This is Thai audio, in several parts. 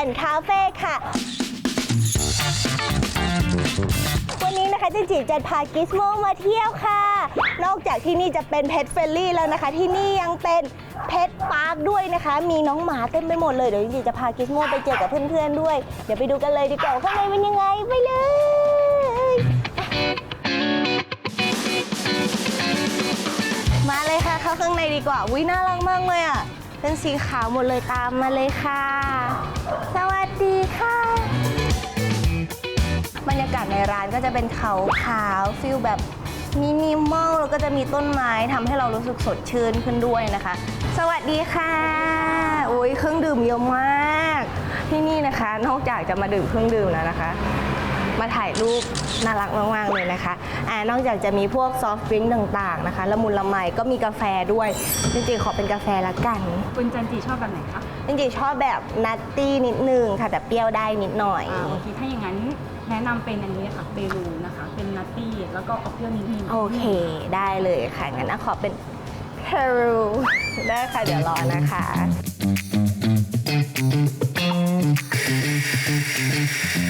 Rest Warm Plantation and Cafe ค่ะ วันนี้นะคะเจันจีจะพากิสโมมาเที่ยวค่ะ นอกจากที่นี่จะเป็นเพ t เฟ l ลี่แล้วนะคะ ที่นี่ยังเป็นเพ t พาร์คด้วยนะคะ มีน้องหมาเต็มไปหมดเลย เดี๋ยวเจันจีจะพากิสโมไปเจอกับเพื่อนๆด้วย เดี๋ยวไปดูกันเลยดีกว่าว่าข้างในเป็นยังไงไปเลยมาเลยค่ะเข้าข้างในดีกว่าวิน่ารักมากเลยอะ เป็นสีขาวหมดเลยตามมาเลยค่ะ บรรยากาศในร้านก็จะเป็นขาวขาวๆฟิลแบบมินิมอลแล้วก็จะมีต้นไม้ทำให้เรารู้สึกสดชื่นขึ้นด้วยนะคะ สวัสดีค่ะโอ้ยเครื่องดื่มเยอะมาก ที่นี่นะคะ นอกจากจะมาดื่มเครื่องดื่มแล้วนะคะ มาถ่ายรูปน่ารักมากๆเลยนะคะอ่านอกจากจะมีพวกซอฟต์ดริงก์ต่างๆนะคะละมุนละไมก็มีกาแฟด้วย จริงๆ ขอเป็นกาแฟละกันคุณจันจีชอบแบบไหนคะจริงๆชอบแบบนัตตี้นิดนึงค่ะแต่เปรี้ยวได้นิดหน่อย อ่าโอเคถ้าอย่างนั้น แนะนำเป็นอันนี้ค่ะเปรูนะคะ เป็นนัตตี้แล้วก็ออกเปรี้ยวนิดนึงโอเค ได้เลยค่ะ งั้นอะขอเป็นเพรูได้ค่ะ เดี๋ยวรอนะคะนี่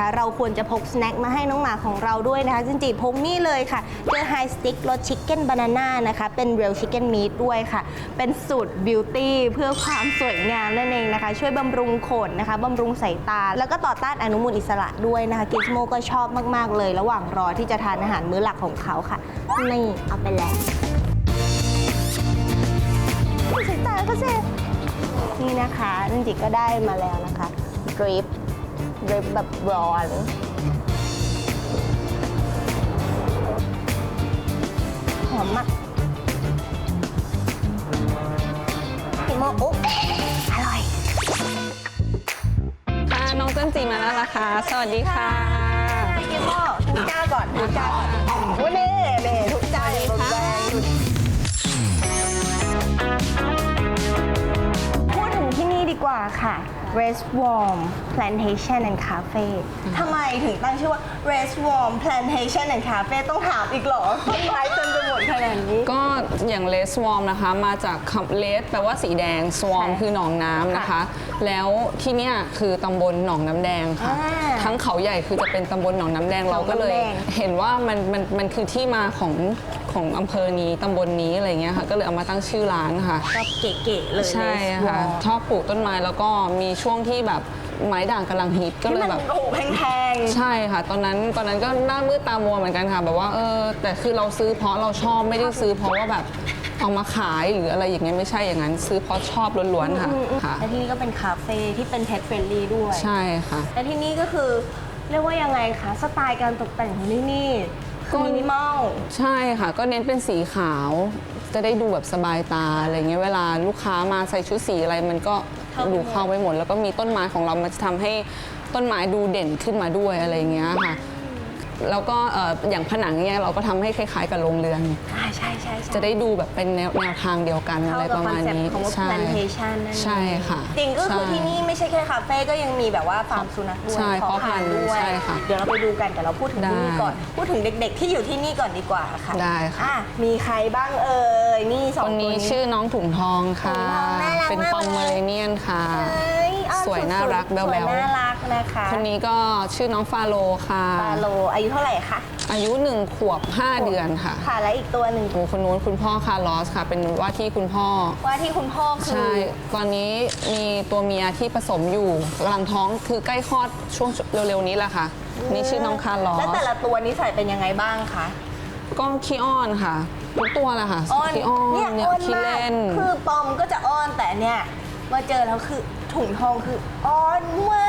นะคะ เราควรจะพกสแน็คมาให้น้องหมาของเราด้วยนะคะจริงๆพกนี่เลยค่ะเจอไฮสติ๊กรสชิคเก้นบานาน่านะคะ เป็นเรียลชิคเก้นมี t ด้วยค่ะ เป็นสูตรบิวตี้เพื่อความสวยงามนั่นเองนะคะ ช่วยบำรุงขนนะคะบำรุงสายตา แล้วก็ต่อต้านอนุมูลอิสระด้วยนะคะกิสโมก็ชอบมาก ๆ เลย ระหว่างรอที่จะทานอาหารมื้อหลักของเขาค่ะนี่เอาไปแล้วสายตาเขาสินี่นะคะจริงๆก็ได้มาแล้วนะคะดริป ดริปแบบร้อน หอมมากพี่โมอุ๊บอร่อย ค่ะน้องจันจีมาแล้วนะคะสวัสดีค่ะ พี่โมทุกเจ้าก่อนทุกเจ้าก่อนวุ้นเน่เน่ทุกเจ้าเลยบนแรงพูดถึงที่นี่ดีกว่าค่ะ Rest Warm Plantation and Cafe ทำไมถึงตั้งชื่อว่า Rest Warm Plantation and Cafe ต้องถามอีกเหรอต้นไม้เต็มไปหมดขนาดนี้ ก็อย่างเลสวอมนะคะ มาจากคำเลสแปลว่าสีแดงสวอมค่ะคือหนองน้ำนะคะค่ะแล้วที่เนี่ยคือตำบลหนองน้ำแดงค่ะอ่าทั้งเขาใหญ่คือจะเป็นตำบลหนองน้ำแดงเราก็เลยหนองน้ำแดงเห็นว่ามันมันมันคือที่มาของ ของอำเภอนี้ตำบลนี้อะไรเงี้ยค่ะ ก็เลยเอามาตั้งชื่อร้านค่ะก็เก๋ๆเลยใช่ Rest ค่ะ Warm ชอบปลูกต้นไม้แล้วก็มีช่วงที่แบบไม้ด่างกำลังฮิตก็ที่เลยมันแบบ โอ้โหแพงๆ ใช่ค่ะ ตอนนั้นตอนนั้นก็หน้ามืดตามัวเหมือนกันค่ะ แบบว่าเออแต่คือเราซื้อเพราะเราชอบไม่ได้ซื้อเพราะว่าแบบเอามาขายหรืออะไรอย่างเงี้ยไม่ใช่อย่างนั้น ซื้อเพราะชอบล้วนๆค่ะค่ะ และที่นี่ก็เป็นคาเฟ่ที่เป็น pet friendly ด้วย ใช่ค่ะ และที่นี่ก็คือเรียกว่ายังไงคะ สไตล์การตกแต่งของที่นี่ คือก็มินิมอล ใช่ค่ะ ก็เน้นเป็นสีขาว จะได้ดูแบบสบายตาอะไรเงี้ยเวลาลูกค้ามาใส่ชุดสีอะไรมันก็เข้าไปหมดดูเข้าไปหมด แล้วก็มีต้นไม้ของเรามันจะทำให้ต้นไม้ดูเด่นขึ้นมาด้วยอะไรเงี้ยค่ะ แล้วก็เอ่ออย่างผนังเนี่ยเราก็ทำให้คล้ายๆกับโรงเรือน อ่าใช่ใช่ใช่จะได้ดูแบบเป็นแนวแนวทางเดียวกันอะไรเข้าปกับระคอมานณเซ็ปนี้ต์ของว่า ใช่ plantation นั่นเองใช่ค่ะจริงก็คือใช่ที่นี่ไม่ใช่แค่คาเฟ่ก็ยังมีแบบว่าฟาร์มสุนัขด้วยใช่เพาะพันธุ์ด้วยใช่ค่ะเดี๋ยวเราไปดูกันแต่เราพูดถึงที่นี่ได้ก่อนพูดถึงเด็ก ๆ ที่อยู่ที่นี่ก่อนดีกว่าค่ะได้ค่ะ อ่มีใครบ้างเอ่ยนี่สองคนตัวนี้ ชื่อน้องถุงทองค่ะ ถุงทองน่ารักเป็นมากปอมเมอเรเนียนค่ะ เอ้ยอ้อ สวยน่ารักสุดๆแบ๊วๆ สวยน่ารักนะคะคนนี้ก็ชื่อน้องฟาโลค่ะ ฟาโลอายุเท่าไหร่คะ อายุหนึ่งขวบ 5 เดือนค่ะค่ะ และอีกตัวหนึ่งโอ้คนนู้นคุณพ่อคาร์ลอสค่ะ เป็นว่าที่คุณพ่อ ว่าที่คุณพ่อคือใช่ตอนนี้มีตัวเมียที่ผสมอยู่กำลังท้องคือใกล้คลอดช่วงเร็วๆนี้แหละค่ะ นี่ชื่อน้องคาร์ลอส แล้วแต่ละตัวนิสัยเป็นยังไงบ้างคะก็ขี้อ้อนค่ะทุกตัวแหละค่ะขี้อ้อนเนี่ยเนี่ยอ้อนขี้มากเล่น คือปอมก็จะอ้อนแต่เนี่ยมาเจอแล้วคือ ถุงทองคืออ้อนมา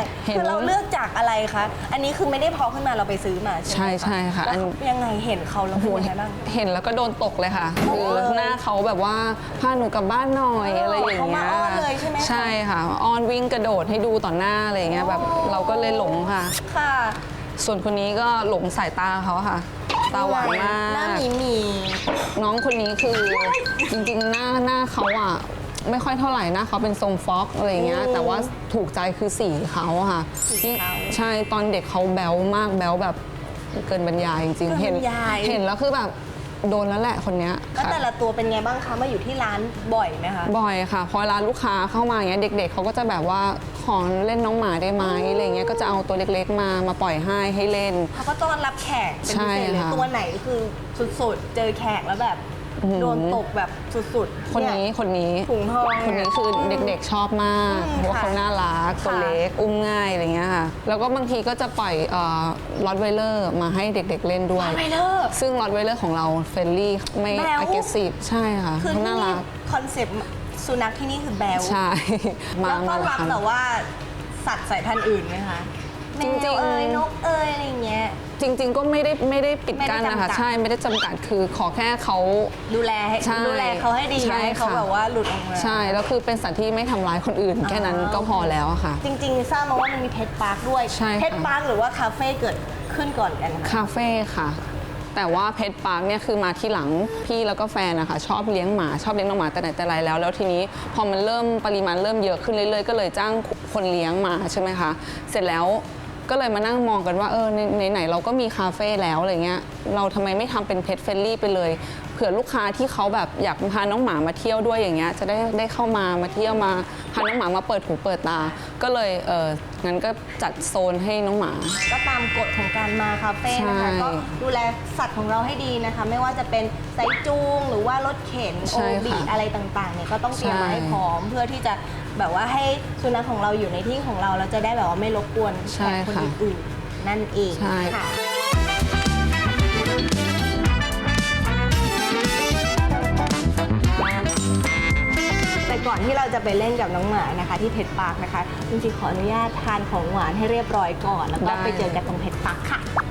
กเห็น คือเราเลือกจากอะไรคะ อันนี้คือไม่ได้เพอขึ้นมาเราไปซื้อมาใช่ไหมใช่ใช่ค่ะแล้วอันยังไงเห็นเขาแล้วเป็นโอ้โหยังไงบ้าง เห็นแล้วก็โดนตกเลยค่ะ โอ้คือเลยหน้าเขาแบบว่าพาหนูกลับบ้านหน่อยเอออะไรอย่างเงี้ยเขามาอ้อนเลยใช่ไหมคะใช่ค่ะอ้อนวิ่งกระโดดให้ดูต่อหน้าอะไรอย่างเงี้ยแบบเราก็เลยหลงค่ะ ค่ะส่วนคนนี้ก็หลงสายตาเขาค่ะ ตาหวานมาหน้าก หมีหมี น้องคนนี้คือจริงๆหน้าหน้าเขาอะ ไม่ค่อยเท่าไหร่หน้าเขาเป็นทรงฟ็อกอะไรเงี้ยแต่ว่าถูกใจคือสีเขาอะค่ะยิ่งใช่ตอนเด็กเขาแบลมากแบลแบบเกินบรรยายจริงๆเห็นเห็นแล้วคือแบบโดนแล้วแหละคนเนี้ยแล้วค่ะ แต่ละตัวเป็นไงบ้างคะมาอยู่ที่ร้านบ่อยไหมคะ บ่อยค่ะ พอเวลาลูกค้าเข้ามาอย่างเงี้ยเด็ก ๆเขาก็จะแบบว่าขอเล่นน้องหมาได้ไหมอะไรเงี้ยก็จะเอาตัวเล็กๆมามาปล่อยให้ให้เล่น เขาก็ต้อนรับแขกเป็นพิเศษใช่เลยค่ะ ตัวไหนคือสุดๆ เจอแขกแล้วแบบอื้อหือ โดนตกแบบสุดๆคนนี้เยคนนี้ถุงทองคนนี้คือเด็กๆชอบมากอืมเพราะว่าค่ะเขาน่ารักตัวค่ะเล็กอุ้มง่ายอะไรเงี้ยค่ะแล้วก็บางทีก็จะปล่อยลอตไวเลอร์มาให้เด็กๆเล่นด้วยไปเลิกซึ่งลอตไวเลอร์ของเราเฟรนลี่ไม่แบ๊ว aggressive ใช่ค่ะคือเขาที่น่านี่รักคอนเซปต์สุนัขที่นี่คือแบลใช่มาแล้วก็มารับทำแต่ว่าสัตว์สายพันธุ์อื่นไหมคะ แมจริวงๆ เอ้ยนกเอ้ยอะไรเงี้ย จริง ๆ ก็ไม่ได้ไม่ได้ปิดกั้นไม่ได้นะคะจำกัดใช่ไม่ได้จำกัดคือขอแค่เขา ดูแลให้ใช่ดูแลเขาให้ดีใช่นะให้เขาค่ะ แบบว่าหลุดออกมา ใช่แล้วคือเป็นสัตว์ที่ไม่ทำร้ายคนอื่น แค่นั้นก็พอแล้วอะค่ะ จริงๆทราบมาว่ามันมีเพ t พาร์คด้วย ใช่ค่ะ เพ t พาร์คหรือว่าคาเฟ่เกิดขึ้นก่อนกันคะคาเฟ่ค่ะ แต่ว่าเพ t พาร์คเนี่ยคือมาที่หลังพี่แล้วก็แฟนนะคะชอบเลี้ยงหมาชอบเลี้ยงน้องหมาแต่ไหนแต่ไรแล้ว แล้วทีนี้พอมันเริ่มปริมาณเริ่มเยอะขึ้นเรื่อยๆ ก็เลยจ้างคนเลี้ยงมาใช่ไหมคะ เสร็จแล้ว ก็เลยมานั่งมองกันว่าเออในไหนๆเราก็มีคาเฟ่แล้วอะไรเงี้ยเราทำไมไม่ทำเป็นเพ t เฟ r นลี่ไปเลยเผื่อลูกค้าที่เขาแบบอยากพาน้องหมามาเที่ยวด้วยอย่างเงี้ยจะได้ได้เข้ามามาเที่ยวมาพาน้องหมามาเปิดหูเปิดตา ก็เลยเอองั้นก็จัดโซนให้น้องหมา ก็ตามกฎของการมาคาเฟ่นะคะใช่ก็ดูแลสัตว์ของเราให้ดีนะคะ ไม่ว่าจะเป็นไซจูงหรือว่ารถเข็นใช่โอบีค่ะอะไรต่างๆเนี่ยก็ต้องเตรียมมาใช่ให้พร้อมเพื่อที่จะ แบบว่าให้สุนัขของเราอยู่ในที่ของเราเราจะได้แบบว่าไม่รบกวนแขใช่กคนค่ะ อื่นๆนั่นเองใช่ ค่ะ แต่ก่อนที่เราจะไปเล่นกับน้องหมานะคะ ที่เพชรปาร์คนะคะจริงๆขออนุญาตทานของหวานให้เรียบร้อยก่อน แล้วก็ได้ ไปเจอกันตรงเพชรปาร์คค่ะค่ะ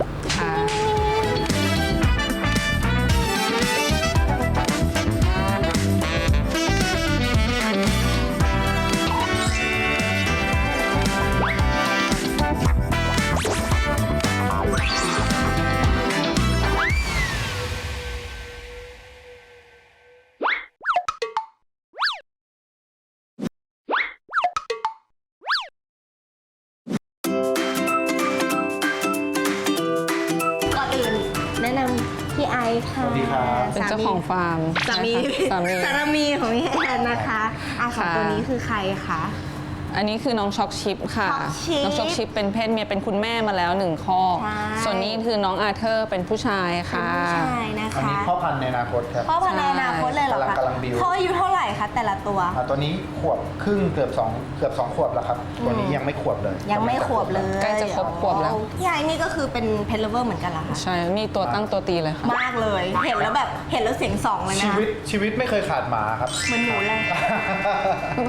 อันนี้คือน้องช็อกชิปค่ะ ช็อกชิปน้องช็อกชิปเป็นเพศเมียเป็นคุณแม่มาแล้วหนึ่งข้อ ใช่ ส่วนนี้คือน้องอาเธอร์เป็นผู้ชายเป็นค่ะ ผู้ชายนะ อันคะนี้พ่อพันธุ์ในอนาคตครับ พ่อพันธุ์ในอนาคตเลยเหรอคะกำลังกำลังบิว เขาอายุเท่าไหร่คะแต่ละตัว อ่าตัวนี้ขวบครึ่งเกือบสองเกือบสองขวบแล้วครับ ตัวนี้ยังไม่ขวบเลย ยังไม่ขวบเลยใกล้จะครบขวบแล้ว พี่ไอซ์นี่ก็คือเป็นเพลเวอร์เหมือนกันเหรอคะใช่นี่ตัวตั้งตัวตีเลยค่ะ มากเลย เห็นแล้วแบบเห็นแล้วเสียงสองเลยชีนะ วิตชีวิตไม่เคยขาดหมาครับ เหมือนหนูเลย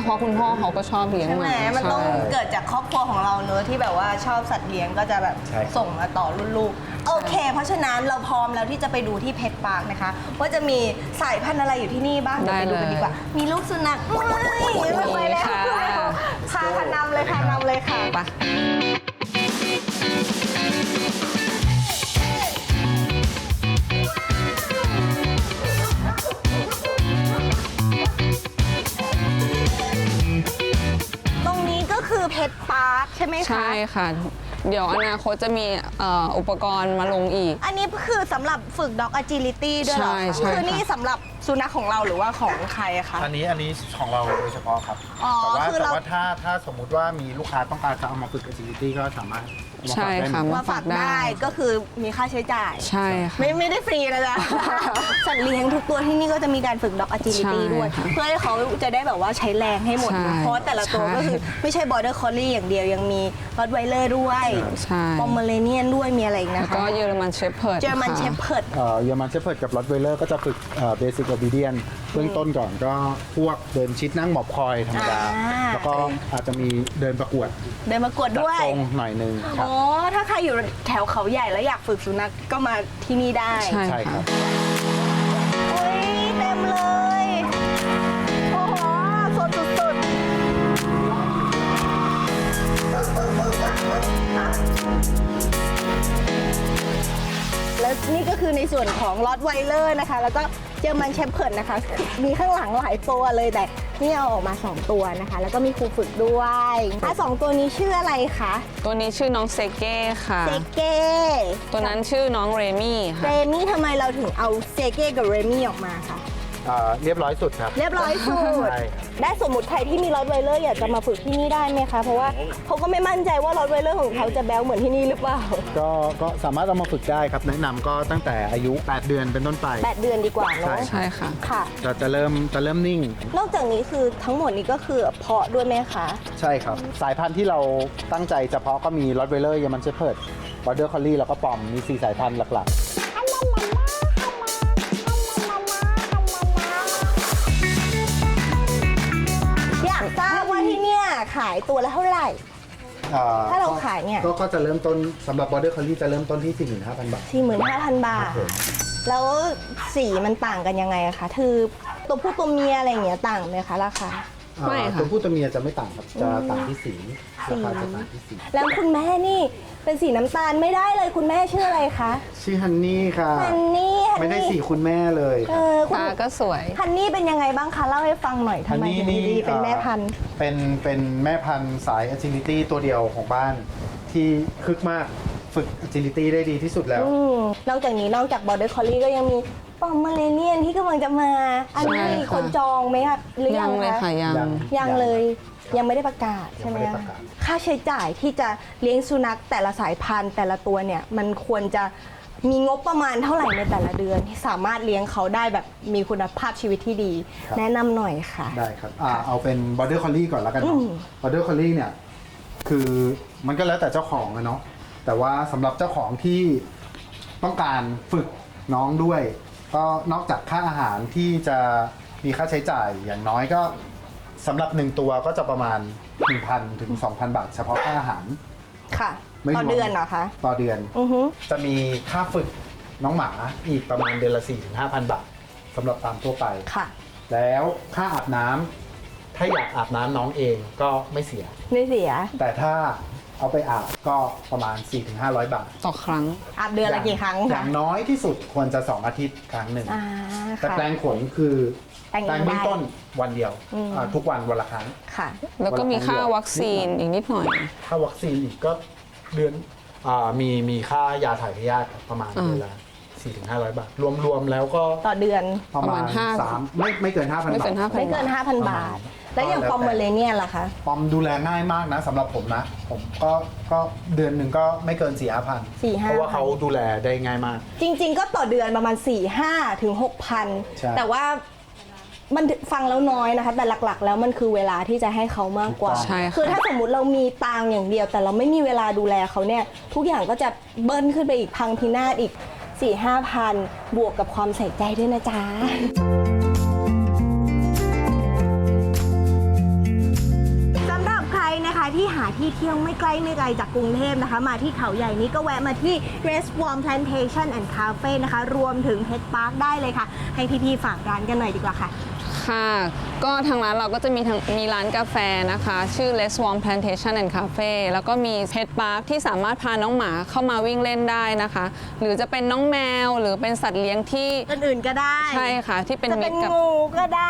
เพราะคุณพ่อเขาก็ชอบเลี้ยงใช่หไหมมามันต้องใช่ เกิดจากครอบครัวของเราเนอะที่แบบว่าชอบสัตว์เลี้ยงก็จะแบบใช่ ส่งมาต่อรุ่นลูก โอเค เพราะฉะนั้นเราพร้อมแล้วที่จะไปดูที่เพชรปาร์คนะคะ ว่าจะมีสายพันธุ์อะไรอยู่ที่นี่บ้างเดี๋ยวไปดูกันดีกว่า มีลูกสุนัขด้วยไม่ไปแล้วค่ะพาค่ะนำเลยค่ะนำเลยค่ะ ไปตรงนี้ก็คือเพชรปาร์คใช่ไหมคะ ใช่ค่ะ เดี๋ยวอนาคตจะมีเอ่ออุปกรณ์มาลงอีก อันนี้คือสำหรับฝึก dog agility ด้วยเหรอใช่คะใช่คือนี่ค่ะสำหรับ สุนัขของเราหรือว่าของใครอะคะ อันนี้อันนี้ของเราโดยเฉพาะครับ อ๋อแต่ว่าคือแต่เรา ว่าถ้าถ้าสมมุติว่ามีลูกค้าต้องการจะเอามาฝึก agility ก็สามารถเอามาใช่ฝากได้ค่ะ เหมือนกันมาฝากได้ ก็คือมีค่าใช้จ่าย ใช่ค่ะ ไม่ไม่ได้ฟรีนะจ๊ะ สัตว์เลี้ยงทุกตัวที่นี่ก็จะมีการฝึก dog agility ใช่ด้วย ค่ะเพื่อให้เขาจะได้แบบว่าใช้แรงให้หมด ใช่เพราะแต่ละตัวใช่ก็คือไม่ใช่ border collie อย่างเดียวยังมี rottweiler ด้วย ใช่ pomeranian ด้วยมีอะไรอีกแล้นะวก็คะเยอรมันเชฟเพิร์ด German shepherd เอ่อเยอรมันเชฟเพิร์ดกับรอตไวเลอร์ก็จะฝึกเบสิก o อ e เดียนเบื้องต้นก่อนก็พวกเดินชิดนั่งหมอบคอยธรรมดา อ่า แล้วก็อาจจะมีเดินประกวดเดินมากวดจัดด้วย ทรงหน่อยหนึงครับ อ๋อ ถ้าใครอยู่แถวเขาใหญ่แล้วอยากฝึกสุนัขก็มาที่นี่ได้ ใช่ ใช่คค่ะรับโอ้ยเต็มเลย โอ้โห สดสุดๆส่วนของลอตไวเลอร์นะคะ แล้วก็ เจอมันเชฟเพิร์ดนะคะ มีข้างหลังหลายตัวเลยแต่นี่เอาออกมา 2 ตัวนะคะ แล้วก็มีครูฝึกด้วยอะสองตัวนี้ชื่ออะไรคะตัวนี้ชื่อน้องเซเก้ค่ะ เซเก้ตัวนั้นชื่อน้องเรมี่เรค่ะมี่ทำไมเราถึงเอาเซเก้กับเรมี่ออกมาคะ อ่าเรียบร้อยสุดครับ เรียบร้อยสุด ใช่ ได้สมมติใครที่มีรอดไวเลอร์อยากจะมาฝึกที่นี่ได้ไหมคะ เพราะว่าเขาก็ไม่มั่นใจว่ารอดไวเลอร์ของเขาจะแบ๊วเหมือนที่นี่หรือเปล่า ก็ก็สามารถเอามาฝึกได้ครับ แนะนำก็ตั้งแต่อายุ 8 เดือนเป็นต้นไป 8 เดือนดีกว่าเนาะใช่ใช่ค่ะ ค่ะ จะจะเริ่มจะเริ่มนิ่ง นอกจากนี้คือทั้งหมดนี้ก็คือเพาะด้วยไหมคะ ใช่ครับ สายพันธุ์ที่เราตั้งใจเฉพาะก็มีรอดเวเลอร์ยามันเชพเพิร์ดบอร์เดอร์คอลลี่แล้วก็ปอมมี 4 สายพันธุ์หลักอายตัวละเท่าไหร่ๆอ่ถ้าเราขายเนี่ย ก็ก็จะเริ่มต้นสำหรับบอร์เดอร์คอลลี่จะเริ่มต้นที่ 45,000 บาท 45,000 บาท ครับผม แล้วสีมันต่างกันยังไงอะคะคือตัวผู้ตัวเมียอะไรอย่างเงี้ยต่างไหมคะราคา ไม่อ่าค่ะ ตัวผู้ตัวเมียจะไม่ต่างครับ จะต่างที่สีราคาจะต่างที่สี แล้วคุณแม่นี่ เป็นสีน้ำตาลไม่ได้เลยคุณแม่ชื่ออะไรคะชื่อฮันนี่ค่ะ ฮันนี่ฮันไม่ได้นี่สีคุณแม่เลยเออคุณตาก็สวย ฮันนี่เป็นยังไงบ้างคะเล่าให้ฟังหน่อยทำไมถึงดีๆเป็นแม่พันธุ์เป็นเป็นแม่พันธุ์สาย agility ตัวเดียวของบ้าน ที่คึกมากฝึก agility ได้ดีที่สุดแล้ว อืมนอกจากนี้นอกจากบอ r เดอร์คอ l ลี่ก็ยังมีปอมเมเลเนียนที่กำลังจะมา อันนี้ใช่มีค่ะ คนจองไหมครับหรือยัยังงเลยคะค่ะยัง ยัง ยังเลย ยังไม่ได้ประกาศใช่ไหมยังไม่ได้ปคะระกาศ ค่าใช้จ่ายที่จะเลี้ยงสุนัขแต่ละสายพันธุ์ แต่ละตัวเนี่ยมันควรจะมีงบประมาณเท่าไหร่ในแต่ละเดือนที่สามารถเลี้ยงเขาได้แบบมีคุณภาพชีวิตที่ดีแนะนำหน่อยค่ะ ได้ครับอ่าเอาเป็น border collie ก่อนแล้วกันอืเนาะม border collie เนี่ย คือมันก็แล้วแต่เจ้าของอะเนาะ แต่ว่าสำหรับเจ้าของที่ต้องการฝึกน้องด้วย ก็นอกจากค่าอาหารที่จะมีค่าใช้จ่ายอย่างน้อยก็ สำหรับหนึ่งตัวก็จะประมาณ 1,000 ถึง 2,000 บาท เฉพาะค่าอาหาร ค่ะ ไม่รวต่อมเดือนเหรอคะ ต่อเดือน อือฮึจะมีค่าฝึกน้องหมาอีกประมาณเดือนละ 4-5,000 บาทสำหรับตามทั่วไป ค่ะ แล้วค่าอาบน้ำถ้าอยากอาบน้ำน้องเองก็ไม่เสีย ไม่เสีย แต่ถ้าเอาไปอาบก็ประมาณ 4-500 บาทต่อครั้ง อาบเดือนละกี่ครั้งอคะย่างน้อยที่สุดควรจะ 2 อาทิตย์ครั้งหนึ่ง อ่าแต่ค่ะ แปลงขนคือ แต่งเองเบื้องได้ต้นวันเดียวอืมอ่าทุกวันวันละครั้ง ค่ะ แล้วก็มีค่าวัคซีนอีกนิดหน่อยค่าวัคซีนอีกก็เดือนอ่ามีมีค่ายาถ่ายพยาธิประมาณอ่าเดือนละ4-500บาท รวมๆแล้วก็ต่อเดือน ประประมามาณณห้า สามไม่ไม่เกิน5,000ไม่บาทเกินห้าพันไม่เกินบาท5,000 บาท แล้วอย่างแล้วแต่ปอมเมอเรเนียนล่ะคะ ปอมดูแลง่ายมากนะสำหรับผมนะ ผมก็ก็เดือนหนึ่งก็ไม่เกิน4ี่ห้าพัน4-5,000เพราะว่าเขาดูแลได้ง่ายมาก จริง ๆ ก็ต่อเดือนประมาณ 4 5ถึงใช่ 6,000 แต่ว่า มันฟังแล้วน้อยนะคะ แต่หลักๆ แล้วมันคือเวลาที่จะให้เขามากกว่า ใช่ค่ะ คือถ้าสมมุติเรามีตังค์อย่างเดียว แต่เราไม่มีเวลาดูแลเขาเนี่ย ทุกอย่างก็จะเบิ้ลขึ้นไปอีกพังพินาศอีก4 5พันบวกกับความใส่ใจด้วยนะจ๊ะ สำหรับใครนะคะที่หาที่เที่ยวไม่ใกล้ไม่ไกลจากกรุงเทพนะคะ มาที่เขาใหญ่นี้ก็แวะมาที่ Rest Warm Plantation and Cafe นะคะ รวมถึง Pet Park ได้เลยค่ะ ให้พี่ๆฝากร้านกันหน่อยดีกว่าค่ะ ค่ะ ก็ทางร้านเราก็จะมีทางมีร้านกาแฟนะคะ ชื่อ Les Warm Plantation and Cafe แล้วก็มี Pet Park ที่สามารถพาน้องหมาเข้ามาวิ่งเล่นได้นะคะ หรือจะเป็นน้องแมวหรือเป็นสัตว์เลี้ยงที่อื่นๆก็ได้ใช่ค่ะ ที่เป็นจะมิเป็ตนรกับ งูก็ได้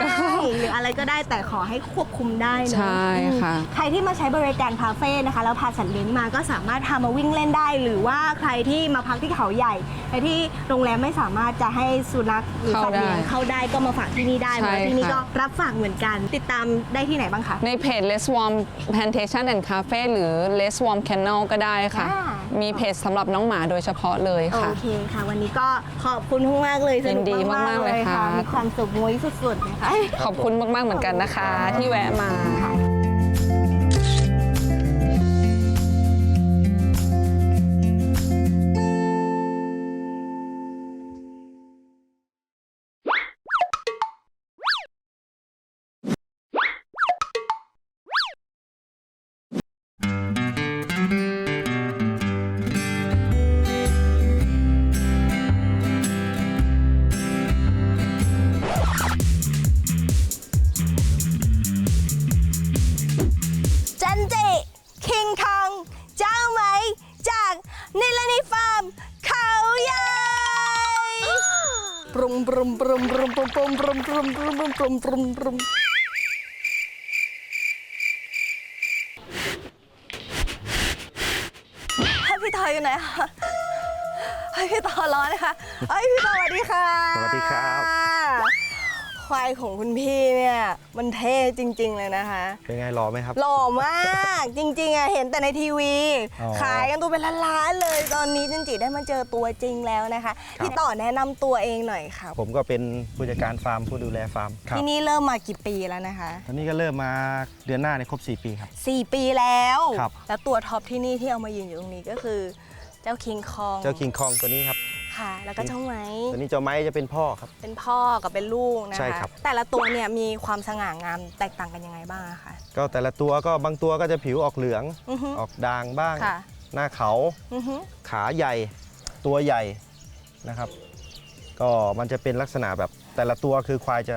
หรืออะไรก็ได้แต่ขอให้ควบคุมได้เนอะใช่ค่ะ อืมใครที่มาใช้บริการคาเฟ่นะคะแล้วพาสัตว์เลี้ยงมาก็สามารถพามาวิ่งเล่นได้ หรือว่าใครที่มาพักที่เขาใหญ่ใครที่โรงแรมไม่สามารถจะให้สุนัขหรือสัตว์เลี้ยงเข้าได้เข้าได้ก็มาฝากที่นี่ได้เพใช่ราะว่าที่นี่ค่ะก็รับฝากเหมือนกัน ติดตามได้ที่ไหนบ้างคะ ในเพจ Les Warm Plantation and Cafe หรือ Les Warm Kennel ก็ได้ค่ะ อ่า มีเพจสำหรับน้องหมาโดยเฉพาะเลยโอค่ะ เคค่ะ วันนี้ก็ขอบคุณมากๆเลยสนุกยินดีมากๆๆเลยค่ะ มีความสุขมุ้ยสุดๆนะคะ ขอบคุณมาก ๆ เหมือนกันนะคะ ที่แวะมาส รุมรุมรุมรุมรุมรุมให้พี่ต่ออยู่ไหนคะให้พี่ต่อร้อนนะคะเอ้ยพี่ต่อสวัสดีค่ะ สวัสดีครับ ควายของคุณพี่เนี่ยมันเท่จริง ๆ เลยนะคะเป็นไงรอไหมครับ หล่อมากจริงๆอะเห็นแต่ในทีวี อ๋อขายกันตัวเป็นล้านๆเลยตอนนี้จันจิได้มาเจอตัวจริงแล้วนะคะพี่ต่อแนะนำตัวเองหน่อยค่ะผมก็เป็นผู้จัดการฟาร์มผู้ดูแลฟาร์มครับที่นี่เริ่มมากี่ปีแล้วนะคะตอนนี้ก็เริ่มมาเดือนหน้าในยครบ 4 ปีครับ4ปีแล้วครับ แล้วตัวท็อปที่นี่ที่เอามายืนอยู่ตรงนี้ก็คือ เจ้าคิงคอง เจ้าคิงคองตัวนี้ครับ ค่ะ แล้วก็เจ้าไหมตัวนี้เจ้าไม้จะเป็นพ่อครับ เป็นพ่อกับเป็นลูกนะคะ ใช่ครับ แต่ละตัวเนี่ยมีความสง่างามแตกต่างกันยังไงบ้างอะคะ ก็แต่ละตัวก็บางตัวก็จะผิวออกเหลือง อือฮึออกด่างบ้าง ค่ะ หน้าเขา อือฮึขาใหญ่ ตัวใหญ่นะครับ ก็มันจะเป็นลักษณะแบบแต่ละตัวคือควายจะ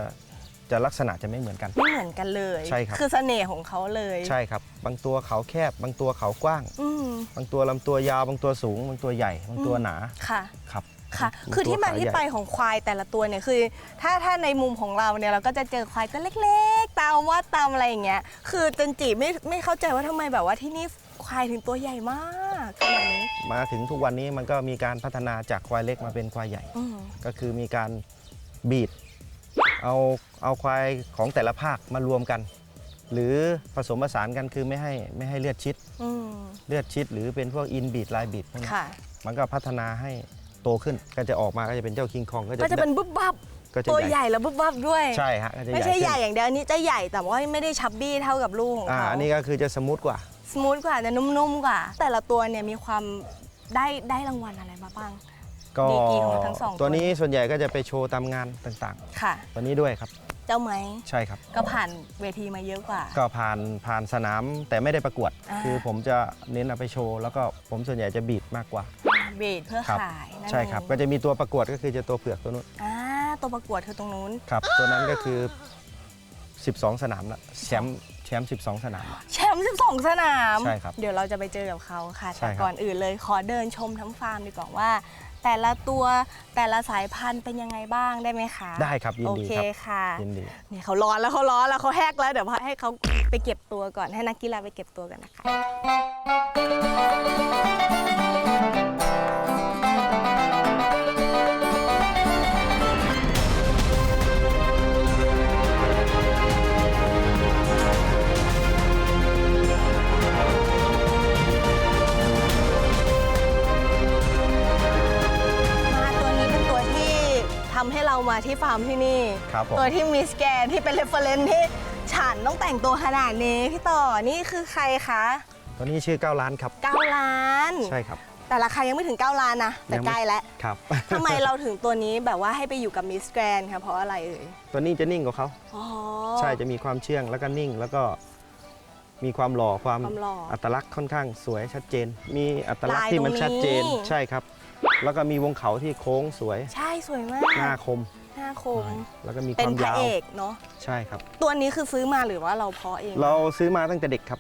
จะลักษณะจะไม่เหมือนกัน ไม่เหมือนกันเลยใช่ครับคือเสน่ห์ของเขาเลยใช่ครับ บางตัวเขาแคบ บางตัวเขากว้าง อืมบางตัวลำตัวยาว บางตัวสูง บางตัวใหญ่ บางตัวหนาค่ะ ครับค่ะ บงคือที่ตัวมาขที่ใหญ่ ไปของควายแต่ละตัวเนี่ยคือ ถ้าถ้าในมุมของเราเนี่ยเราก็จะเจอควายก็เล็กๆ ตามว่าดตามอะไรอย่างเงี้ย คือจันจิไม่ไม่เข้าใจว่าทำไมแบบว่าที่นี่ควายถึงตัวใหญ่มากขนาดนี้มาถึงทุกวันนี้มันก็มีการพัฒนาจากควายเล็กมาเป็นควายใหญ่ อืมก็คือมีการบีด เอาเอาควายของแต่ละภาคมารวมกัน หรือผสมผสานกันคือไม่ให้ไม่ให้เลือดชิด อืมเลือดชิดหรือเป็นพวกอินบีดลายบีดพวกนี้ค่ะ มันก็พัฒนาให้โตขึ้นก็จะออกมาก็จะเป็นเจ้าคิงคองก็จะก็จะเป็นบึ๊บบับก็จะตัวใหใหญ่ญ่แล้วบึ๊บบับด้วย ใช่ฮะก็จะไม่ใช่ขึ้นใหญ่อย่างเดียวอันนี้จะใหญ่แต่ว่าไม่ได้ชับบี้เท่ากับลูกของอ่าเขาอันนี้ก็คือจะสมูทกว่า สมูทกว่าจะนุ่มๆกว่า แต่ละตัวเนี่ยมีความได้ได้รางวัลอะไรมาบ้าง ก็ดีกรีของทั้งสองตัวตัวนี้ส่วนใหญ่ก็จะไปโชว์ตามงานต่างค่ะ ๆ ตัวนี้ด้วยครับ เจ้าไหมใช่ครับ ก็ผ่านเวทีมาเยอะกว่า ก็ผ่านผ่านสนามแต่ไม่ได้ประกวด อ่า คือผมจะเน้นเอาไปโชว์ แล้วก็ผมส่วนใหญ่จะบีดมากกว่า เบรดเพื่อครับ ขายนั่นใช่ครับ เองก็จะมีตัวประกวดก็คือจะตัวเผือกตัวนู้นอ่าตัวประกวดคือตรงนู้น ครับ ตัวนั้นก็คือ 12 สนามละแชมป์แชมป์12 สนามละ แชมป์12 สนาม ใช่ครับเดี๋ยวเราจะไปเจอกับเขาค่ะ ใช่แต่ครับ ก่อนอื่นเลยขอเดินชมทั้งฟาร์มดีกว่าว่า แต่ละตัวแต่ละสายพันธุ์เป็นยังไงบ้างได้ไหมคะได้ครับยินโอดีเคครับค่ะยินดีนี่เขาร้อนแล้วเขาร้อนแล้วเขาแฮกแล้วเดี๋ยวให้เขาไปเก็บตัวก่อนให้นักกีฬาไปเก็บตัวกันนะคะ ที่ฟาร์มที่นี่ ครับผม ตัวที่มิสแกนที่เป็นเรฟเฟรนที่ฉันต้องแต่งตัวขนาดนี้พี่ต่อนี่คือใครคะตัวนี้ชื่อ9ล้านครับ 9ล้าน ใช่ครับแต่ราคายังไม่ถึง 9 ล้านนะ แต่ยังไม่ใกล้แล้วครับ ทำไมเราถึงตัวนี้แบบว่าให้ไปอยู่กับมิสแกรนคะเพราะอะไรเอ่ยตัวนี้จะนิ่งกว่าเขา อ๋อ ใช่จะมีความเชื่องแล้วก็นิ่งแล้วก็มีความหล่อความความหล่ออัตลักษณ์ค่อนข้างสวยชัดเจน มีอัตลักษลายณ์ที่มันตรงนี้ชัดเจนใช่ครับ แล้วก็มีวงเขาที่โค้งสวย ใช่สวยมากหน้าคม หน้าคม แล้วก็มีคเป็นวามพระยาวเอกเนาะใช่ครับ ตัวนี้คือซื้อมาหรือว่าเราเพาะเองเราซื้อมาตั้งแต่เด็กครับ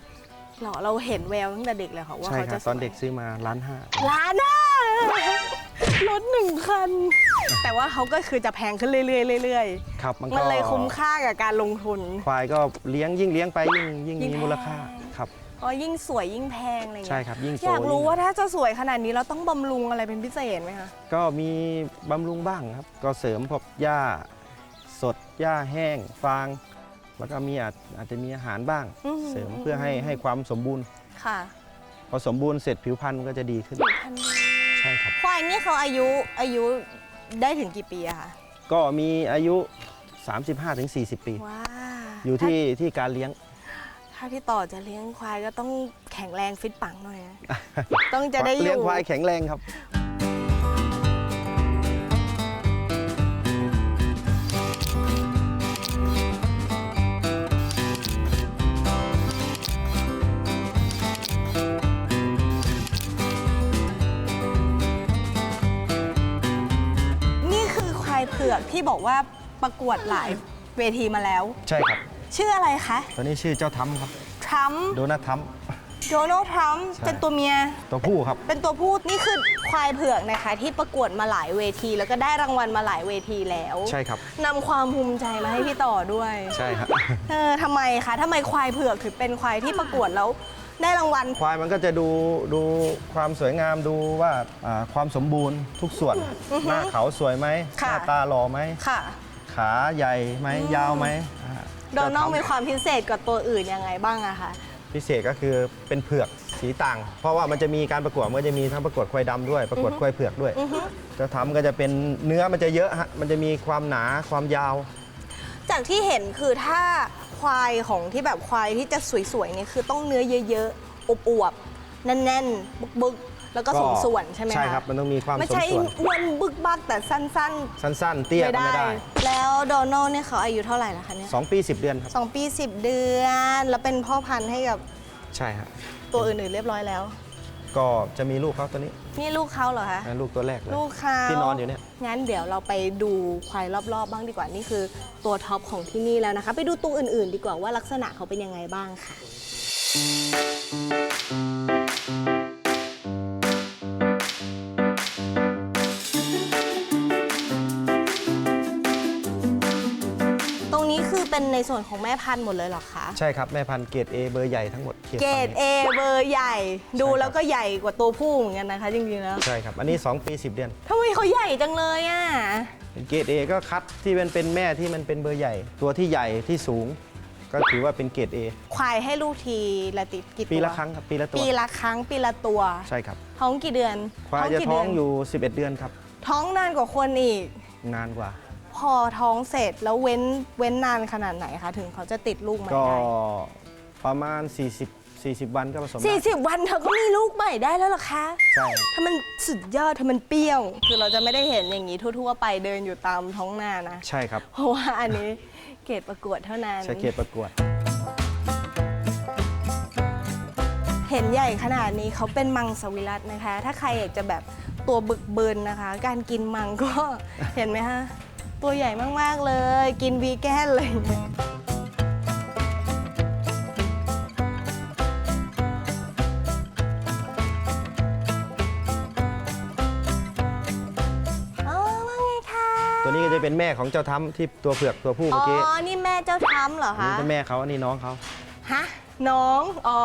หรอเราเห็นแววตั้งแต่เด็กเลยค่ะว่าใช่เขาครัจะบสวยตอนเด็กซื้อมาล้านห้าล้านอะรถหนึ่งคัน แต่ว่าเขาก็คือจะแพงขึ้นเรื่อยๆเรื่อยครับมันๆก็มันเลยคุ้มค่ากับการลงทุน ควายก็เลี้ยงยิ่งเลี้ยงไปยิ่งยิ่งยิ่งมีมูลค่าแพง ครับ เพราะยิ่งสวยยิ่งแพงอะไรเงี้ยใช่ครับยิ่งโตอยากรู้ยิ่งว่าถ้าจะสวยขนาดนี้เราต้องบำรุงอะไรเป็นพิเศษไหมคะก็มีบำรุงบ้างครับ ก็เสริมพวกหญ้าสดหญ้าแห้งฟาง แล้วก็มีอาจอาจจะมีอาหารบ้าง เสริมเพื่อให้ให้ความสมบูรณ์ ค่ะพอสมบูรณ์เสร็จผิวพรรณก็จะดีขึ้น พันใช่ครับ ควายนี่เขาอายุอายุได้ถึงกี่ปีอะคะก็มีอายุ 35-40 ปี ว้าอยู่ที่ที่การเลี้ยง ถ้าพี่ต่อจะเลี้ยงควายก็ต้องแข็งแรงฟิตปังหน่อยนะ ต้องจะได้อเลี้ยงยู่ควายแข็งแรงครับ นี่คือควายเผือกที่บอกว่าประกวดหลายเวทีมาแล้ว ใช่ครับ ชื่ออะไรคะตัวนี้ชื่อเจ้าทั้มครับทรัมป์โดนัททั้มโดนัลด์ทรัมป์ใช่ เป็นตัวเมีย ตัวผู้ครับ เป็นตัวผู้นี่คือควายเผือกนะคะ ที่ประกวดมาหลายเวที แล้วก็ได้รางวัลมาหลายเวทีแล้วใช่ครับ นำความภูมิใจมาให้พี่ต่อด้วยใช่ครับ เออทำไมคะทำไมควายเผือกถึงเป็นควายที่ประกวดแล้วได้รางวัลควายมันก็จะดูดูความสวยงามดูว่าอ่าความสมบูรณ์ทุกส่วน หน้าเขาสวยไหมหค่ะ น้าตาหล่อไหมค่ะ ขาใหญ่ไหมยาวไหมอ่า โดนัลจะทำมีความพิเศษกว่าตัวอื่นยังไงบ้างอะคะพิเศษก็คือเป็นเผือกสีต่าง เพราะว่ามันจะมีการประกวดมันก็จะมีทั้งประกวดควายดำด้วย ประกวดควายเผือกด้วย จะทำก็จะเป็นเนื้อมันจะเยอะฮะมันจะมีความหนาความยาว จากที่เห็นคือถ้าควายของที่แบบควายที่จะสวยๆเนี่ยคือต้องเนื้อเยอะๆอวบๆแน่นๆบึกๆ แล้วก็สมส่วนใช่ไหมคะใช่ครับมันต้องมีความไม่สมใช่ส่วนอ้วนบึกบักแต่สั้นสั้นๆ ๆ เตี้ยก็ไม่ได้ แล้วโดนัลเนี่ยเขาอายุเท่าไหร่ละคะเนี่ยสองปี 10 เดือนครับ สองปี10เดือน แล้วเป็นพ่อพันธุ์ให้กับใช่ฮะตัวอื่นๆเรียบร้อยแล้ว ก็จะมีลูกเขาตัวนี้นี่ลูกเขาเหรอคะ นะลูกตัวแรกเลย ลูกเขาที่นอนอยู่เนี่ย งั้นเดี๋ยวเราไปดูควายรอบๆ บ้างดีกว่า นี่คือตัวท็อปของที่นี่แล้วนะคะ ไปดูตัวอื่นๆ ดีกว่าว่าลักษณะเขาเป็นยังไงบ้างค่ะ วนของแม่พันธุ์หมดเลยเหรอคะ ใช่ครับแม่พันธุ์เกรด A เบอร์ใหญ่ทั้งหมดขตเกรด A ฝั่งนี้เบอร์ใหญ่ ดูใช่ครับแล้วก็ใหญ่กว่าตัวผู้เหมือนกันนะคะจริงๆแล้วใช่ครับ อันนี้ 2 ปี 10 เดือนทำไมเขาใหญ่จังเลยอะเป็นเกรด A ก็คัดที่เป็นเป็นแม่ที่มันเป็นเบอร์ใหญ่ ตัวที่ใหญ่ที่สูง ก็ถือว่าเป็นเกรด A ควายให้ลูกทีละติดกี่ตัวปีละครั้งครับปีละตัวปีละครั้งปีละตัว ใช่ครับท้องกี่เดือนควายจะกี่ท้เดือนงอยู่ 11 เดือนครับท้องนานกว่าคนอีกนานกว่า พอท้องเสร็จแล้วเว้นเว้นนานขนาดไหนคะถึงเขาจะติดลูกใหม่ก็ได้ ประมาณ 40 40 วันก็ผสมได้สี่สิบวันเธอก็มีลูกใหม่ได้แล้วเหรอคะ ใช่ ถ้ามันสุดยอดถ้ามันเปรี้ยว คือเราจะไม่ได้เห็นอย่างนี้ทั่ว ๆ ไปเดินอยู่ตามท้องนานะ ใช่ครับ เพราะว่าอันนี้เกรดประกวดเท่านั้น ใช่เกรดประกวด เห็นใหญ่ขนาดนี้เขาเป็นมังสวิรัตนะคะ ถ้าใครอยากจะแบบตัวบึกบืนนะคะ การกินมังก็ เห็นไหมคะ ตัวใหญ่มาก ๆ เลย กินวีแกนเลยอ๋อว่าไงคะตัวนี้ก็จะเป็นแม่ของเจ้าทั้มที่ตัวเผือกตัวผู้อ๋เมื่อกี้อนี่แม่เจ้าทำเหรออันนี้คะเป็นแม่เขาอันนี้น้องเขาฮะ น้อง อ๋อ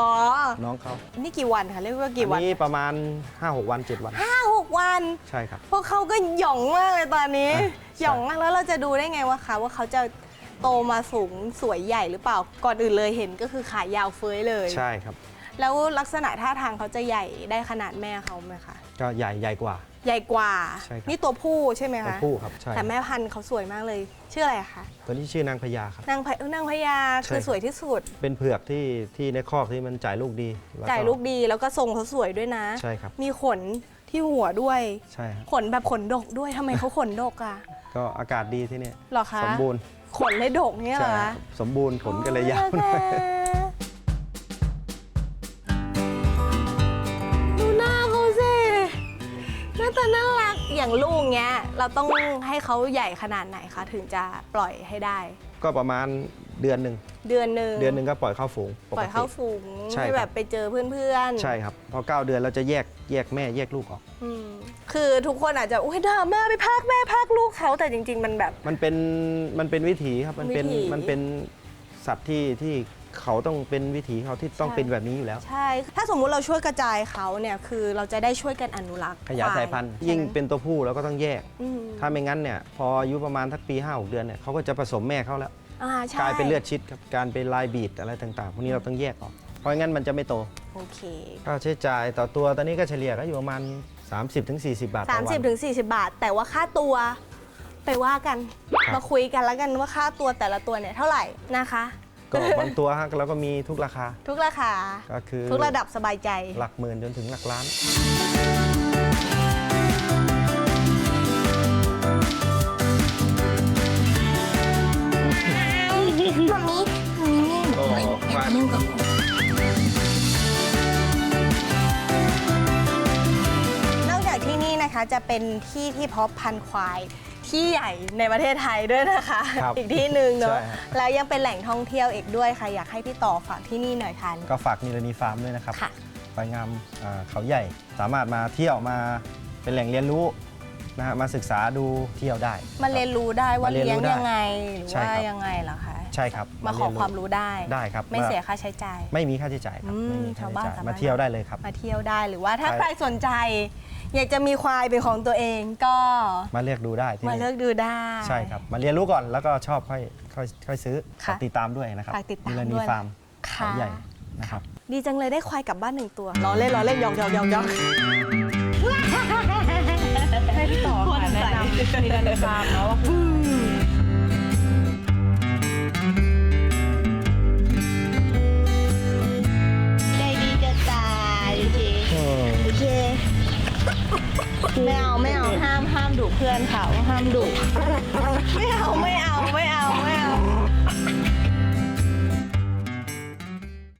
น้องเขานี่กี่วันคะเรียกว่ากี่อัวันนนี้ประมาณ 5-6 วัน 7 วัน ห้าหกวัน ใช่ครับ พวกเขาก็หย่องมากเลยตอนนี้ อะหย่องมากแล้วเราจะดูได้ไงว่าคะว่าเขาจะโตมาสูงสวยใหญ่หรือเปล่า ก่อนอื่นเลยเห็นก็คือขายาวเฟ้ยเลย ใช่ครับ แล้วลักษณะท่าทางเขาจะใหญ่ได้ขนาดแม่เขาไหมคะ ก็ใหญ่ใหญ่กว่า ใหญ่กว่า ใช่ครับ นี่ตัวผู้ใช่ไหมตัวคะ ผู้ครับใช่แต่แม่พันธุ์เขาสวยมากเลย ชื่ออะไรคะตัวนี้ชื่อนางพญาครับ นางพนางพญาใช่ คือครับสวยที่สุด เป็นเผือกที่ที่ในคอกที่มันจ่ายลูกดีแวจ่ายลูกดีแล้วก็ทรงเขาสวยด้วยนะ ใช่ครับ มีขนที่หัวด้วย ใช่ครับขนแบบขนดกด้วยทำไมเขาขนดกอะก็อากาศดีที่เนี่ย เหรอคะสมบูรณ์ ขนเลยดกเนี่ยเหรใช่อครัคะบสมบูรณ์ขนก็เลยยาวโอหน่อยเคดู หน้าตาน่ารักอย่างลูกเงี้ย เราต้องให้เขาใหญ่ขนาดไหนคะถึงจะปล่อยให้ได้ ก็ประมาณเดือนหนึ่งเดือนหนึ่งเดือนหนึ่งก็ปล่อยเข้าฝูงกปล่อยติ เข้าฝูงใช่ให้ครับแบบไปเจอเพื่อนใช่ครับ พอ 9 เดือนเราจะแยกแยกแม่แยกลูกออกๆอืมคือทุกคนอาจจะอุ้ยดราม่าไปพักแม่พักลูกเขาแต่จริง ๆ มันแบบ มันเป็นมันเป็นวิถีครับมันเป็นวิถี มันเป็นสัตว์ที่ที่ เขาต้องเป็นวิถีเขาที่ต้องใช่เป็นแบบนี้อยู่แล้ว ใช่ ถ้าสมมุติเราช่วยกระจายเขาเนี่ยคือเราจะได้ช่วยกันอนุรักษ์ขยายควสายพันธุ์ใช่ไหมยิ่งเป็นตัวผู้เราก็ต้องแยกอืมถ้าไม่งั้นเนี่ยพออายุประมาณทักปี5 6เดือนเนี่ยเขาก็จะผสมแม่เขาแล้วอ่าใช่กลายเป็นเลือดชิดครับการเป็นลายบีดอะไรต่างๆพวกนี้เราต้องแยกออกเพราะงั้นมันจะไม่โตโอเคค่าใช้จ่ายต่อตัวตอนนี้ก็เฉลี่ยก็อยู่ประมาณ 30-40 บาทต่อวัน30ถึง40 บาท แต่ว่าค่าตัวไปว่ากันครับมาคุยกันแล้วกันว่าค่าตัวแต่ละตัวเนี่ยเท่าไหร่นะคะ ก็บางตัวฮะเราก็มีทุกราคา ทุกราคา ก็คือทุกระดับสบายใจ หลักหมื่นจนถึงหลักล้านมามีนอกจากที่นี่นะคะจะเป็นที่ที่เพาะพันธุ์ควาย ที่ใหญ่ในประเทศไทยด้วยนะคะ ครับอีกที่หนึ่งเนอะใช่ฮะ แล้วยังเป็นแหล่งท่องเที่ยวอีกด้วยค่ะ อยากให้พี่ต่อฝากที่นี่หน่อยค่ะ ก็ฝากนิรณีฟาร์มด้วยนะครับค่ะ ไปงามอ่าเขาใหญ่ สามารถมาเที่ยวมาเป็นแหล่งเรียนรู้นะฮะมาศึกษาดูเที่ยวได้มาเรียนรู้ได้ว่ามาเรียนเลี้ยงรู้ได้ยังไงหรือใช่ว่าครับ ยังไงเหรอคะ ใช่ครับมาขอความรู้ได้ ได้ครับไม่มาเสียค่าใช้จ่าย ไม่มีค่าใช้จ่ายครับอืมไม่มีค่าชาวใช้บ้านจ่ายสามารถ มาเที่ยวได้เลยครับ มาเที่ยวได้หรือว่าถ้าใช่ใครสนใจ อยากจะมีควายเป็นของตัวเองก็มาเลือกดูได้ที่มานี่เลือกดูได้ ใช่ครับมาเรียนรู้ก่อนแล้วก็ชอบค่อยค่อยค่อยซื้อค่ะติดตามด้วยนะครับฝากติดตามนิรณีด้วยฟาร์มค่ะเขาใหญ่นะครับ ดีจังเลยได้ควายกลับบ้านหนึ่งตัวล้อเล่นล้อเล่นหยอกหยอกหยอกหยอกให้พี่ต่อค่ะแนะนำนิรันดร์ฟาร์มเนาะว่าคือ ไม่เอาไม่เอาห้ามห้ามดุเพื่อนเขาห้ามดุไม่เอาไม่เอาไม่เอาไม่เอา